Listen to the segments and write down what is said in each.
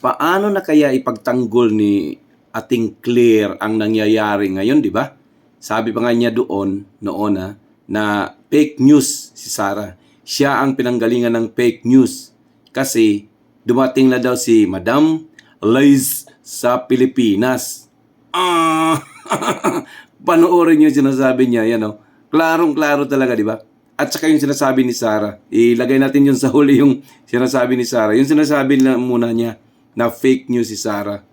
paano na kaya ipagtanggol ni ating Claire ang nangyayari ngayon, di ba? Sabi pa nga niya doon, noon ah, na fake news si Sarah. Siya ang pinanggalingan ng fake news kasi dumating na daw si Madam Liz sa Pilipinas. Ah, panoorin niyo sinasabi niya, yan oh. Klarong-klaro talaga, di ba? At saka yung sinasabi ni Sarah, ilagay natin yun sa huli yung sinasabi ni Sarah. Yung sinasabi na muna niya na fake news si Sarah.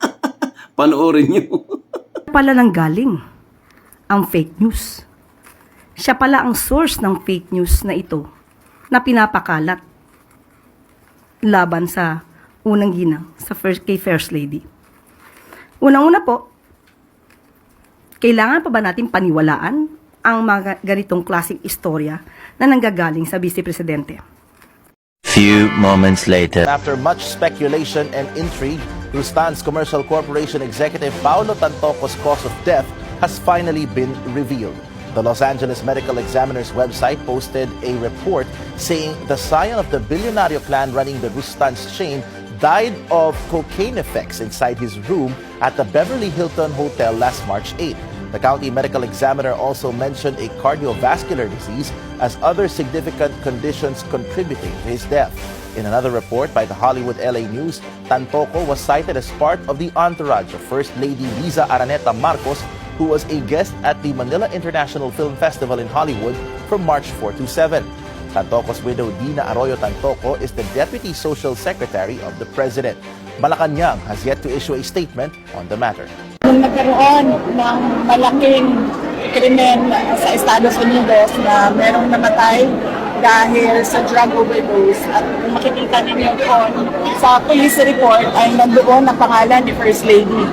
Panoorin niyo. pala nang galing ang fake news. Siya pala ang source ng fake news na ito na pinapakalat laban sa unang ginang sa first, kay First Lady. Unang-una po, kailangan pa ba natin paniwalaan ang mga ganitong klaseng istorya na nanggagaling sa Vice Presidente? Few moments later. After much speculation and intrigue, Rustan's Commercial Corporation executive Paolo Tantoco's cause of death has finally been revealed. The Los Angeles Medical Examiner's website posted a report saying the scion of the billionaire clan running the Rustan's chain died of cocaine effects inside his room at the Beverly Hilton Hotel last March 8. The county medical examiner also mentioned a cardiovascular disease as other significant conditions contributing to his death. In another report by the Hollywood LA News, Tantoco was cited as part of the entourage of First Lady Liza Araneta Marcos, who was a guest at the Manila International Film Festival in Hollywood from March 4 to 7. Tantoco's widow Dina Arroyo Tantoco is the Deputy Social Secretary of the President. Malacanang has yet to issue a statement on the matter. Nung nagkaroon ng malaking krimen sa Estados Unidos na merong namatay dahil sa drug overdose. At makikita ninyo po sa police report ay nandoon ang pangalan ni First Lady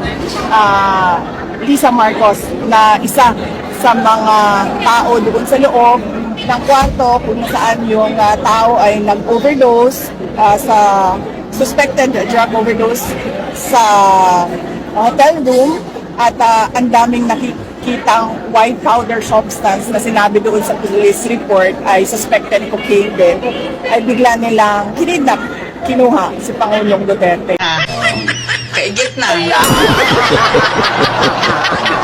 ah, Lisa Marcos na isa sa mga tao doon sa loob ng kwarto kung saan yung ah, tao ay nag-overdose ah, sa suspected drug overdose sa hotel room at ah, ang daming nakikitang white powder substance na sinabi doon sa police report ay suspected cocaine din ay bigla nilang kinidnap kinuha si Pangulong Duterte. Kaigit na.